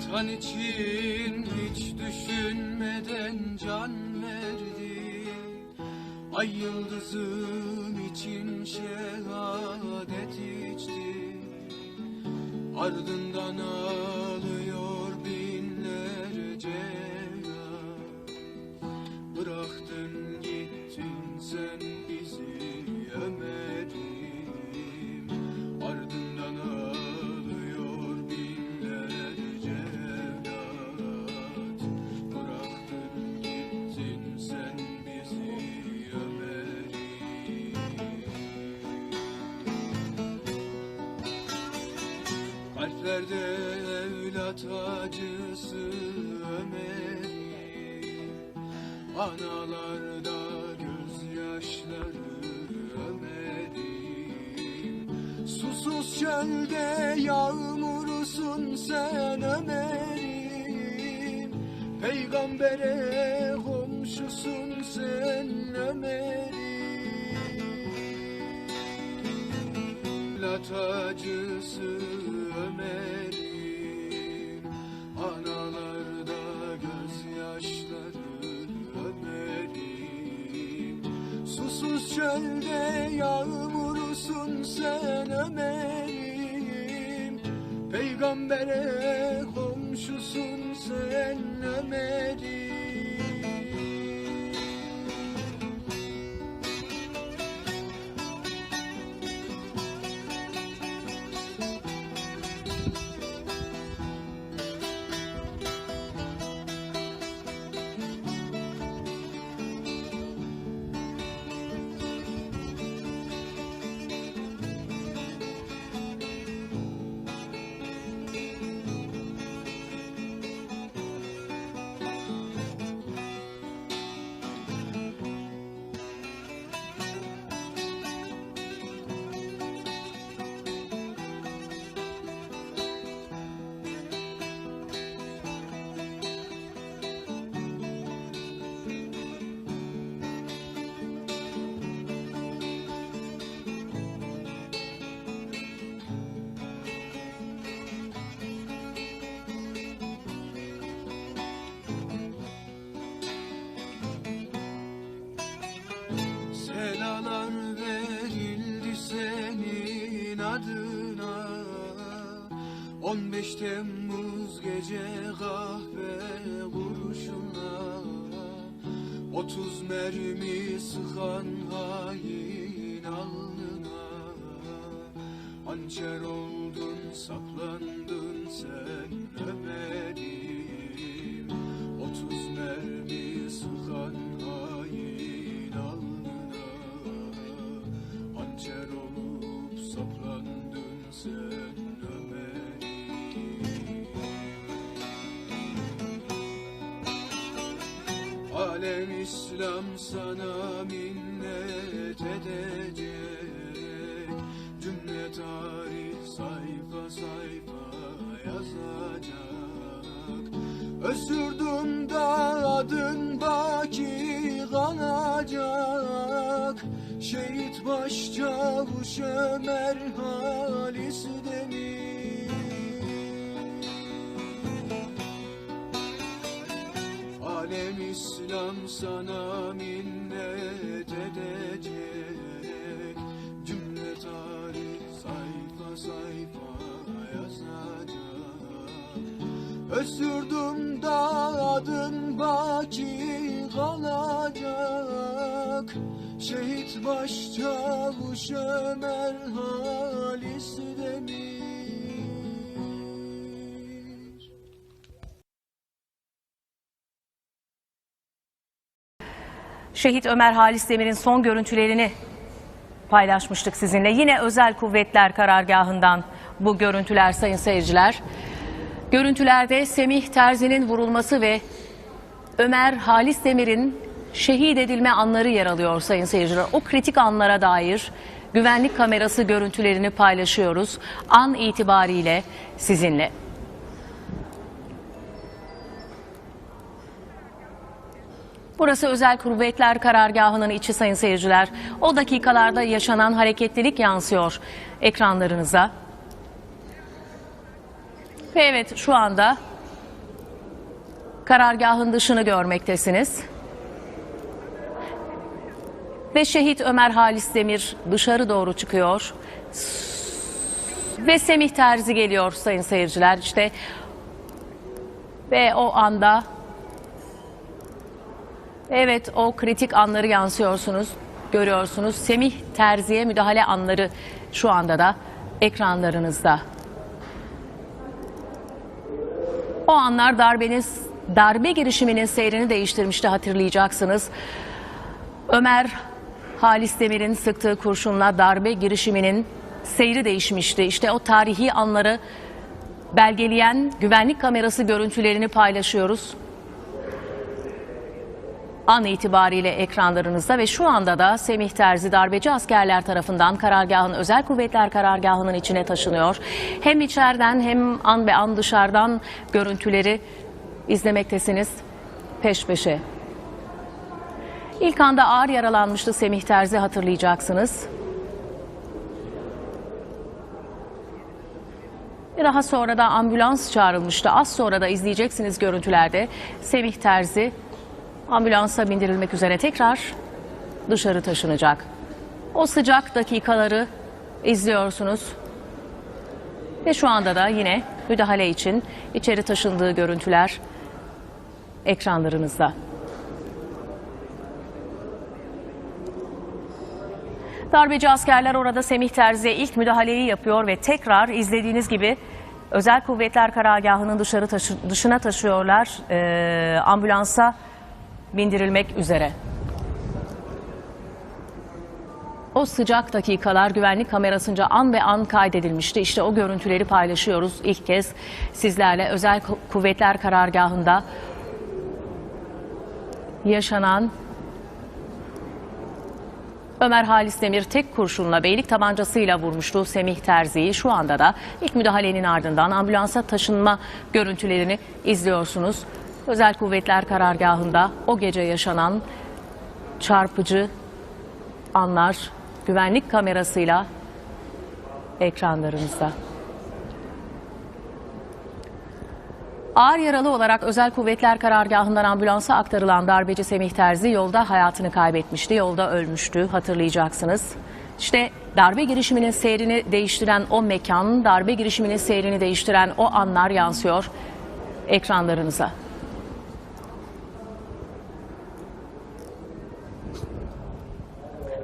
Vatan için hiç düşünmeden can verdi. Ay yıldızım için şehadet içti. Ardından ağlıyor binlerce Bıraktın gittin sen evlat acısı ömerim Analarda gözyaşları ömerim Susuz çölde yağmursun sen ömerim Peygambere komşusun sen ömerim Evlat acısı adına. 15 Temmuz gece kahve kurşuna. 30 mermi sıkan hain alnına. Hançer oldun saplandın Alem İslam sana minnet edecek. Cümle tarih sayfa sayfa yazacak. Özürdüm da adın baki kanacak. Şehit başçavuş Ömer sana minnet edecek? Cümle tarih sayfa sayfa yazacak. Özürdüm da adın baki kalacak. Şehit başçavuş Ömer Şehit Ömer Halis Demir'in son görüntülerini paylaşmıştık sizinle. Yine özel kuvvetler karargahından bu görüntüler sayın seyirciler. Görüntülerde Semih Terzi'nin vurulması ve Ömer Halis Demir'in şehit edilme anları yer alıyor sayın seyirciler. O kritik anlara dair güvenlik kamerası görüntülerini paylaşıyoruz. An itibariyle sizinle. Burası Özel Kuvvetler Karargahı'nın içi sayın seyirciler. O dakikalarda yaşanan hareketlilik yansıyor ekranlarınıza. Ve evet şu anda Karargahın dışını görmektesiniz. Ve şehit Ömer Halis Demir dışarı doğru çıkıyor. Ve Semih Terzi geliyor sayın seyirciler. İşte ve o anda evet o kritik anları yansıyorsunuz, görüyorsunuz. Semih Terzi'ye müdahale anları şu anda da ekranlarınızda. O anlar darbeniz, darbe girişiminin seyrini değiştirmişti hatırlayacaksınız. Ömer Halis Demir'in sıktığı kurşunla darbe girişiminin seyri değişmişti. İşte o tarihi anları belgeleyen güvenlik kamerası görüntülerini paylaşıyoruz. An itibariyle ekranlarınızda ve şu anda da Semih Terzi darbeci askerler tarafından karargahın özel kuvvetler karargahının içine taşınıyor. Hem içeriden hem an ve an dışarıdan görüntüleri izlemektesiniz peş peşe. İlk anda ağır yaralanmıştı Semih Terzi hatırlayacaksınız. Daha sonra da ambulans çağrılmıştı. Az sonra da izleyeceksiniz görüntülerde Semih Terzi ambulansa bindirilmek üzere tekrar dışarı taşınacak. O sıcak dakikaları izliyorsunuz. Ve şu anda da yine müdahale için içeri taşındığı görüntüler ekranlarınızda. Darbeci askerler orada Semih Terzi'ye ilk müdahaleyi yapıyor ve tekrar izlediğiniz gibi özel kuvvetler karargahının dışarı taşı- dışına taşıyorlar. Ee, ambulansa bindirilmek üzere. O sıcak dakikalar güvenlik kamerasınca an ve an kaydedilmişti. İşte o görüntüleri paylaşıyoruz ilk kez sizlerle. Özel Ku- Kuvvetler Karargahı'nda yaşanan Ömer Halis Demir tek kurşunla beylik tabancasıyla vurmuştu Semih Terzi'yi. Şu anda da ilk müdahalenin ardından ambulansa taşınma görüntülerini izliyorsunuz. Özel Kuvvetler Karargahı'nda o gece yaşanan çarpıcı anlar güvenlik kamerasıyla ekranlarınızda. Ağır yaralı olarak Özel Kuvvetler Karargahı'ndan ambulansa aktarılan darbeci Semih Terzi yolda hayatını kaybetmişti. Yolda ölmüştü hatırlayacaksınız. İşte darbe girişiminin seyrini değiştiren o mekan, darbe girişiminin seyrini değiştiren o anlar yansıyor ekranlarınıza.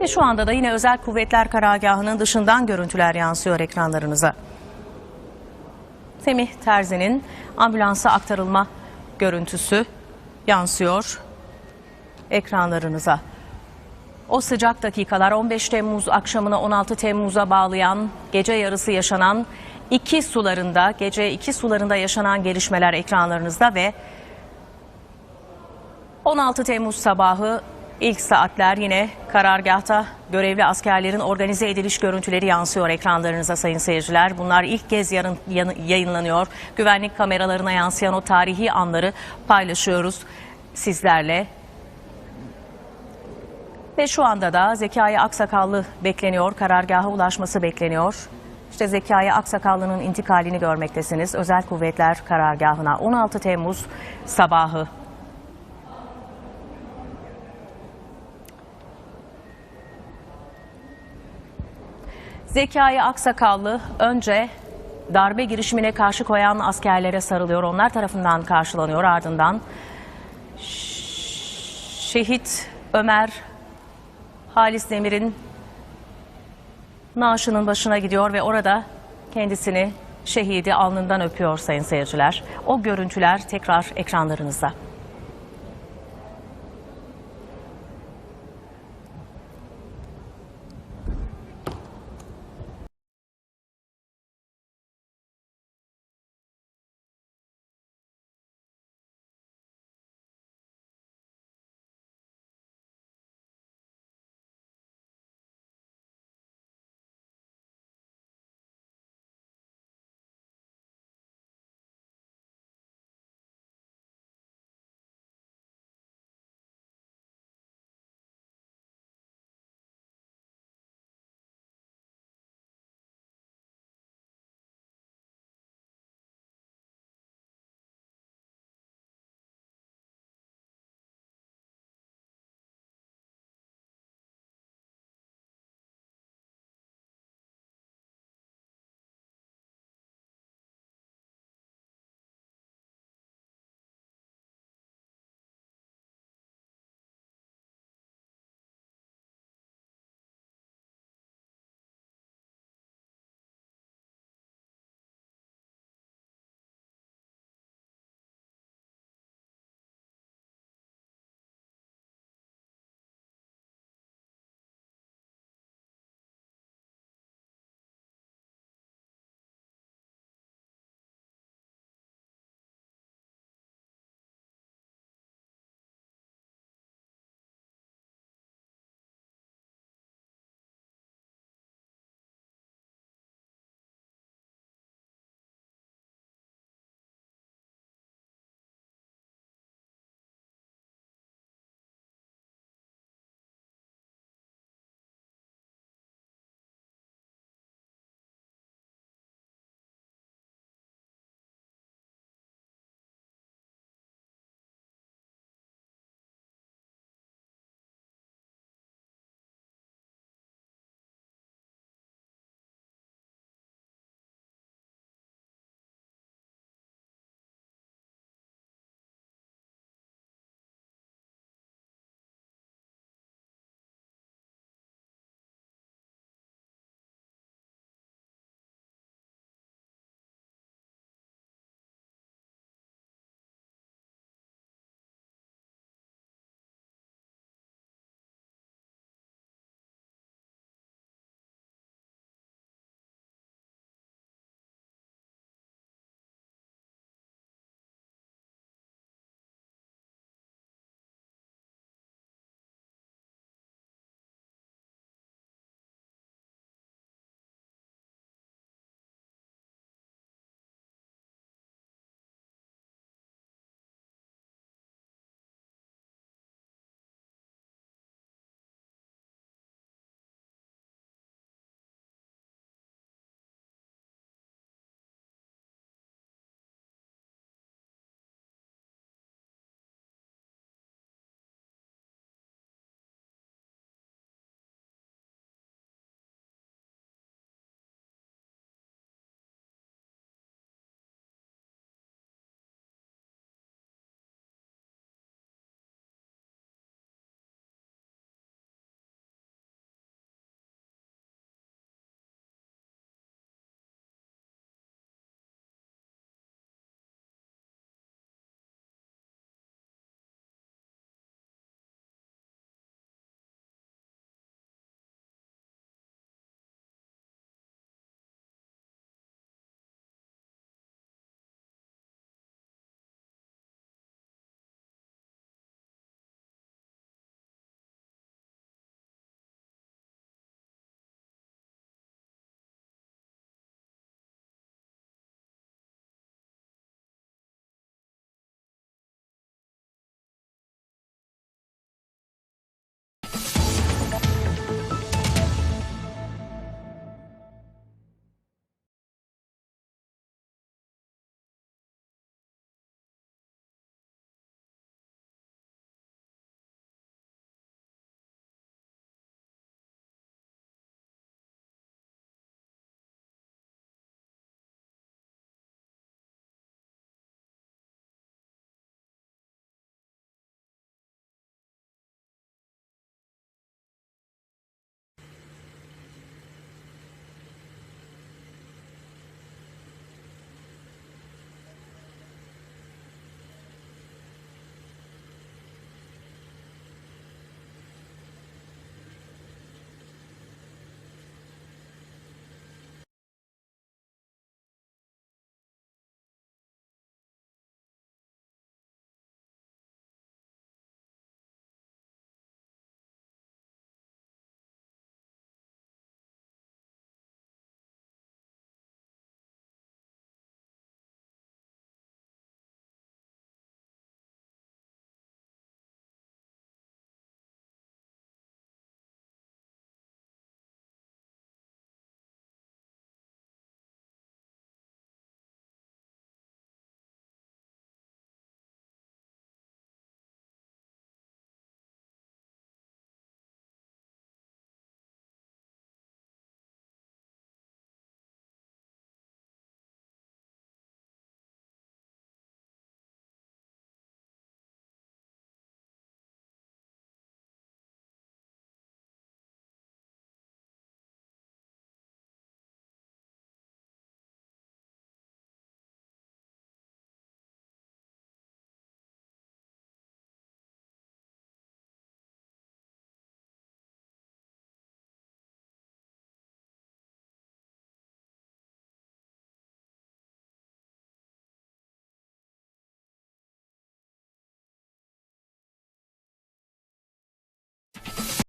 Ve şu anda da yine Özel Kuvvetler Karargahı'nın dışından görüntüler yansıyor ekranlarınıza. Semih Terzi'nin ambulansa aktarılma görüntüsü yansıyor ekranlarınıza. O sıcak dakikalar 15 Temmuz akşamına 16 Temmuz'a bağlayan gece yarısı yaşanan iki sularında, gece iki sularında yaşanan gelişmeler ekranlarınızda ve 16 Temmuz sabahı ilk saatler yine karargahta görevli askerlerin organize ediliş görüntüleri yansıyor ekranlarınıza sayın seyirciler. Bunlar ilk kez yarın, yanı- yayınlanıyor. Güvenlik kameralarına yansıyan o tarihi anları paylaşıyoruz sizlerle. Ve şu anda da Zekai Aksakallı bekleniyor. Karargaha ulaşması bekleniyor. İşte Zekai Aksakallı'nın intikalini görmektesiniz. Özel Kuvvetler Karargahı'na 16 Temmuz sabahı Zekai Aksakallı önce darbe girişimine karşı koyan askerlere sarılıyor. Onlar tarafından karşılanıyor ardından. Şehit Ömer Halis Demir'in naaşının başına gidiyor ve orada kendisini şehidi alnından öpüyor sayın seyirciler. O görüntüler tekrar ekranlarınızda.